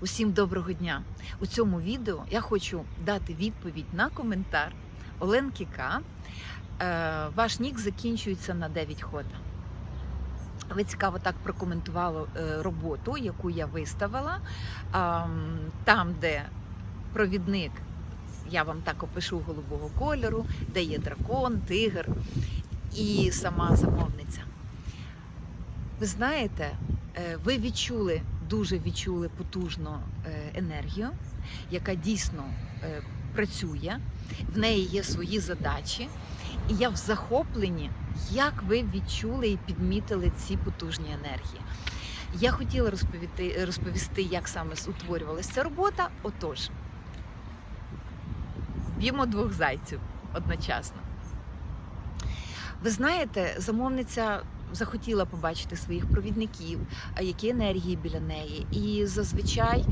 Усім доброго дня! У цьому відео я хочу дати відповідь на коментар Оленки К. Е, Ваш нік закінчується на 9 хода. Ви цікаво так прокоментували е, роботу, яку я виставила. Там, де провідник, я вам так опишу голубого кольору, де є дракон, тигр і сама замовниця. Ви знаєте, е, ви відчули, дуже відчули потужну е, енергію, яка дійсно е, працює, в неї є свої задачі. І я в захопленні, як ви відчули і підмітили ці потужні енергії. Я хотіла розповісти, розповісти як саме утворювалася ця робота. Отож, б'ємо двох зайців одночасно. Ви знаєте, замовниця захотіла побачити своїх провідників, які енергії біля неї. І зазвичай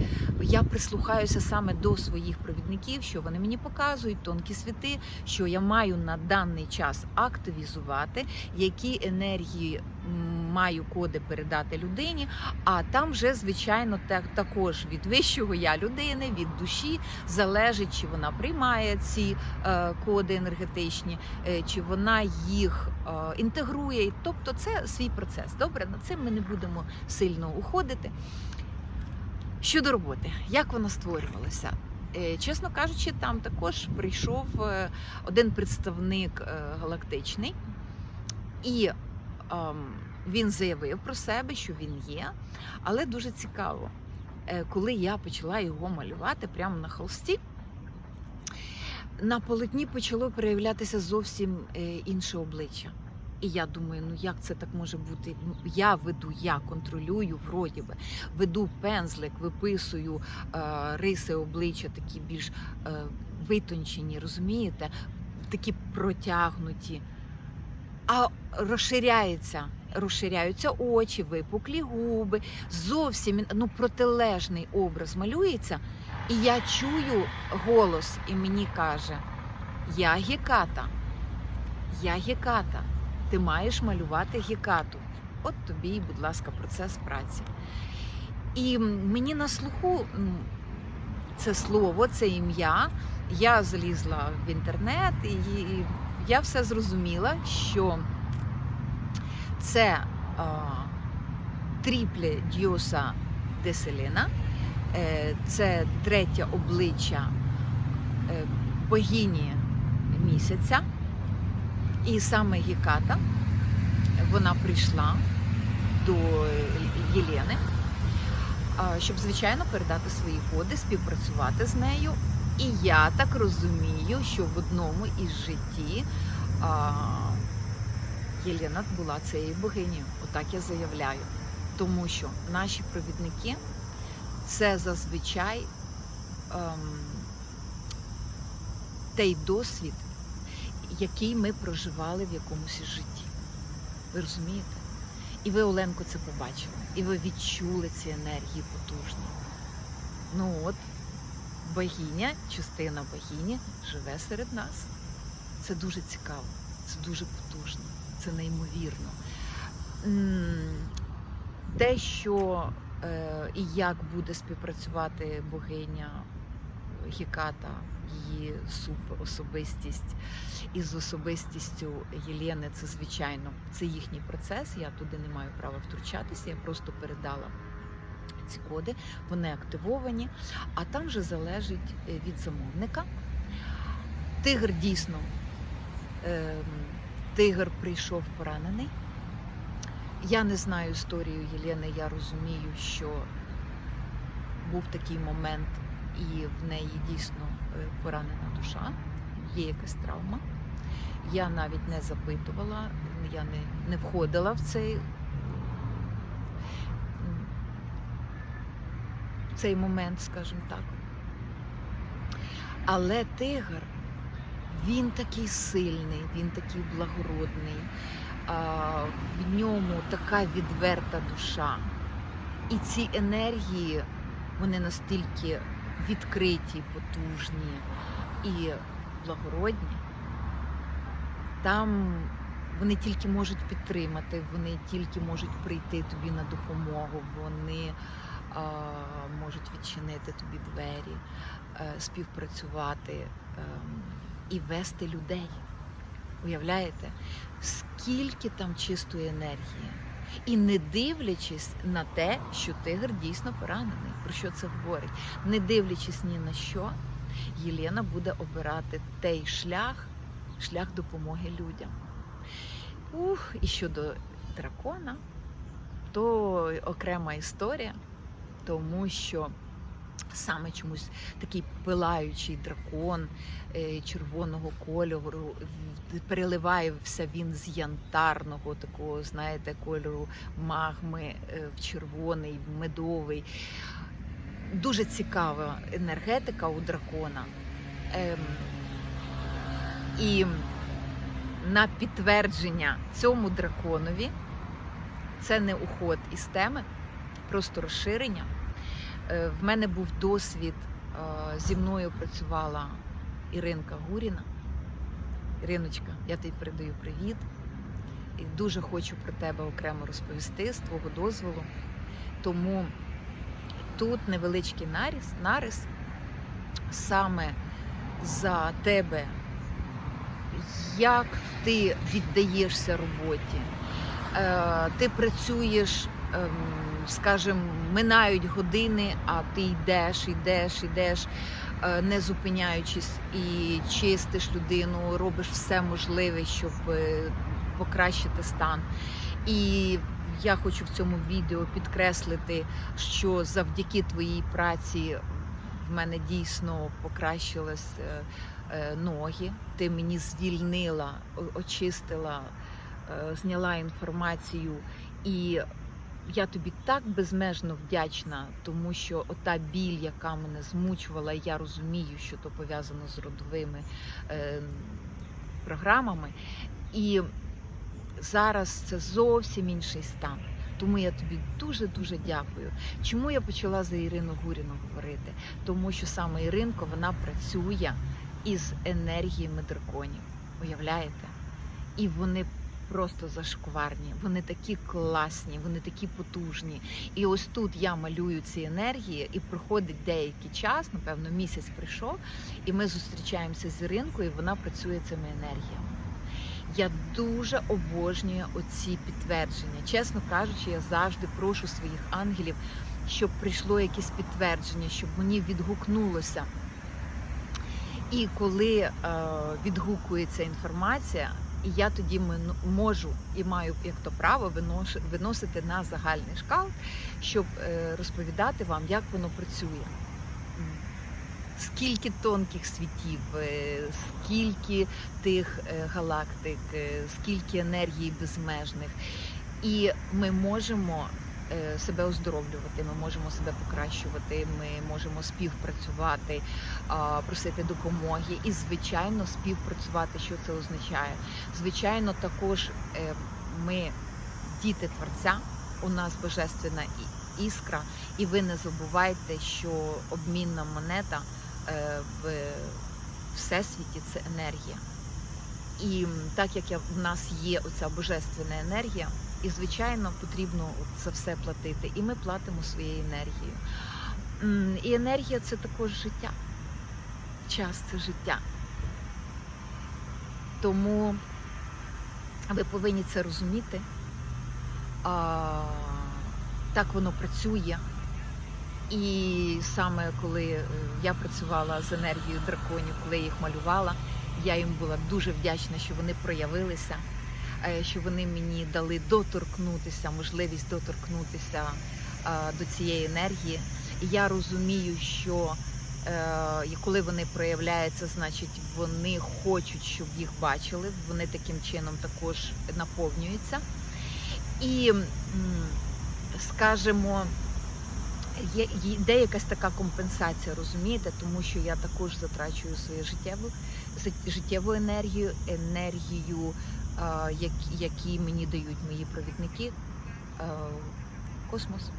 я прислухаюся саме до своїх провідників, що вони мені показують, тонкі світи, що я маю на даний час активізувати, які енергії маю коди передати людині. А там вже, звичайно, так, також від вищого я людини, від душі залежить, чи вона приймає ці е, коди енергетичні, е, чи вона їх е, інтегрує. Тобто це свій процес. Добре, на це ми не будемо сильно уходити. Щодо роботи, як вона створювалася? Чесно кажучи, там також прийшов один представник галактичний, і він заявив про себе, що він є. Але дуже цікаво, е, коли я почала його малювати прямо на холсті, на полотні почало проявлятися зовсім е, інше обличчя. І я думаю, ну як це так може бути? Ну, Я веду, я контролюю, вроді би, веду пензлик, виписую е, риси обличчя, такі більш е, витончені, розумієте, такі протягнуті. А розширяється, розширяються очі, випуклі губи, зовсім ну, протилежний образ малюється. І я чую голос, і мені каже: Я геката, я геката, ти маєш малювати гекату. От тобі, будь ласка, процес праці. І мені на слуху це слово, це ім'я. Я залізла в інтернет і я все зрозуміла, що це а, тріпле діоса деселена, е, це третє обличчя е, богині місяця. І саме Геката, вона прийшла до Єлени, щоб, звичайно, передати свої коди, співпрацювати з нею. І я так розумію, що в одному із житті а, Єлена була цією богинею. Отак я заявляю. Тому що наші провідники це зазвичай ем, той досвід, який ми проживали в якомусь житті. Ви розумієте? І ви, Оленко, це побачили. І ви відчули ці енергії потужні. Ну от, богиня, частина богині живе серед нас. Це дуже цікаво, це дуже потужно, це неймовірно. Те, що е, і як буде співпрацювати богиня Геката, її суперособистість із особистістю Єлени, це звичайно це їхній процес. Я туди не маю права втручатися. Я просто передала ці коди, вони активовані, а там вже залежить е, від замовника. Тигр дійсно, е, тигр прийшов поранений. Я не знаю історію Єлени, я розумію, що був такий момент, і в неї дійсно е, поранена душа, є якась травма. Я навіть не запитувала, я не, не входила в цей, в цей момент, скажімо так. Але тигр, він такий сильний, він такий благородний, в ньому така відверта душа. І ці енергії, вони настільки відкриті, потужні і благородні. Там вони тільки можуть підтримати, вони тільки можуть прийти тобі на допомогу, вони можуть відчинити тобі двері, е, співпрацювати ем, і вести людей. Уявляєте, скільки там чистої енергії. І не дивлячись на те, що тигр дійсно поранений, про що це говорить, не дивлячись ні на що, Єлена буде обирати той шлях, шлях допомоги людям. Ух, і щодо дракона, то окрема історія, тому що саме чомусь такий пилаючий дракон е, червоного кольору, в- переливається він з янтарного, такого, знаєте, кольору магми е, в червоний, в медовий. Дуже цікава енергетика у дракона. Ем, і на підтвердження цьому драконові це не уход із теми, просто розширення. Е, В мене був досвід, е, зі мною працювала Іринка Гуріна. Іриночка, я тобі передаю привіт. І дуже хочу про тебе окремо розповісти з твого дозволу. Тому тут невеличкий наріс, нарис саме за тебе, як ти віддаєшся роботі. Е, Ти працюєш, ем, скажімо, минають години, а ти йдеш, йдеш, йдеш, е, не зупиняючись і чистиш людину, робиш все можливе, щоб е, покращити стан. І я хочу в цьому відео підкреслити, що завдяки твоїй праці в мене дійсно покращились е, ноги. Ти мені звільнила, очистила, зняла інформацію. І я тобі так безмежно вдячна, тому що ота біль, яка мене змучувала, я розумію, що то пов'язано з родовими е, програмами. І зараз це зовсім інший стан. Тому я тобі дуже дуже дякую. Чому я почала за Ірину Гуріну говорити? Тому що саме Іринко вона працює із енергіями драконів. Уявляєте? І вони просто зашкварні, вони такі класні, вони такі потужні. І ось тут я малюю ці енергії, і проходить деякий час, напевно, місяць прийшов, і ми зустрічаємося з Іринкою, і вона працює цими енергіями. Я дуже обожнюю оці підтвердження. Чесно кажучи, я завжди прошу своїх ангелів, щоб прийшло якесь підтвердження, щоб мені відгукнулося. І коли е, відгукується інформація, і я тоді можу і маю як то право виносити на загальний шкал, щоб е, розповідати вам, як воно працює. Скільки тонких світів, е, скільки тих е, галактик, скільки енергії безмежних. І ми можемо себе оздоровлювати, ми можемо себе покращувати, ми можемо співпрацювати, просити допомоги і, звичайно, співпрацювати. Що це означає? Звичайно, також е, ми діти творця, у нас божественна іскра, і ви не забувайте, що обмінна монета е, в всесвіті це енергія. І так як в нас є оця божественна енергія, і звичайно потрібно за все платити. І ми платимо своєю енергією. І енергія це також життя. Час це життя. Тому ви повинні це розуміти. А, так воно працює. І саме коли е, я працювала з енергією драконів, коли я їх малювала, я їм була дуже вдячна, що вони проявилися, що вони мені дали доторкнутися, можливість доторкнутися е, до цієї енергії. І я розумію, що е, коли вони проявляються, значить вони хочуть, щоб їх бачили. Вони таким чином також наповнюються. І, скажімо, є якась така компенсація, розумієте, тому що я також затрачую свою життєву життєву енергію, енергію, е, які, мені дають мої провідники, е, космос.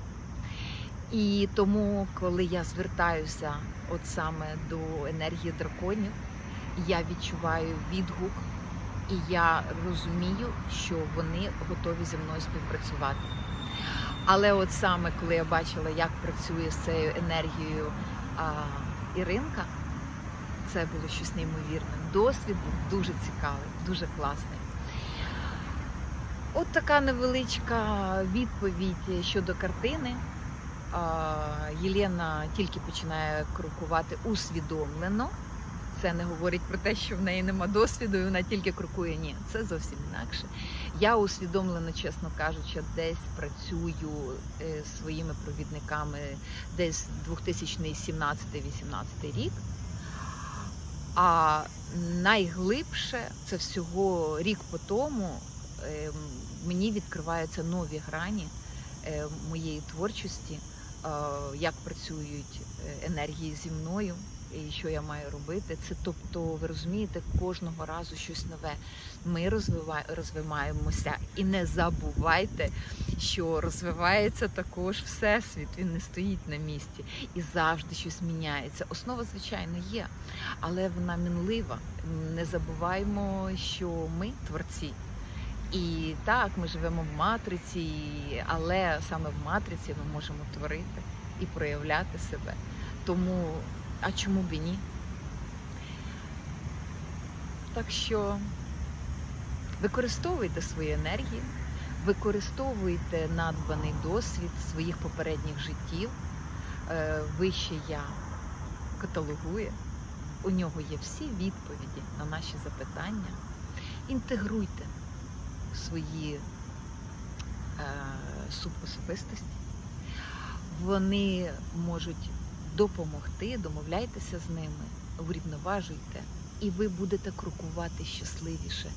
І тому, коли я звертаюся от саме до енергії драконів, я відчуваю відгук, і я розумію, що вони готові зі мною співпрацювати. Але от саме коли я бачила, як працює з цією енергією а, Іринка, це було щось неймовірне. Досвід був дуже цікавий, дуже класний. От така невеличка відповідь щодо картини. Єлена тільки починає крокувати усвідомлено. Це не говорить про те, що в неї нема досвіду, і вона тільки крокує. Ні, це зовсім інакше. Я усвідомлено, чесно кажучи, десь працюю е, своїми провідниками десь 2017-18 рік. А найглибше це всього рік по тому е, мені відкриваються нові грані е, моєї творчості, е, як працюють е, енергії зі мною. І що я маю робити? Це тобто, ви розумієте, кожного разу щось нове. Ми розвиваємося, і не забувайте, що розвивається також всесвіт. Він не стоїть на місці і завжди щось міняється. Основа, звичайно, є, але вона мінлива. Не забуваємо, що ми творці. І так, ми живемо в матриці, але саме в матриці ми можемо творити і проявляти себе. Тому, а чому б і ні? Так що використовуйте свої енергії, використовуйте надбаний досвід своїх попередніх життів. Е, Вище я каталогує. У нього є всі відповіді на наші запитання. Інтегруйте свої е, субособистості. Вони можуть допомогти, домовляйтеся з ними, врівноважуйте, і ви будете крокувати щасливіше,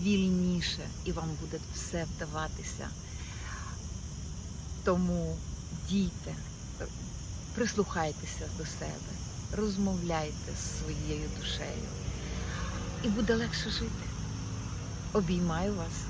вільніше, і вам буде все вдаватися. Тому дійте, прислухайтеся до себе, розмовляйте з своєю душею, і буде легше жити. Обіймаю вас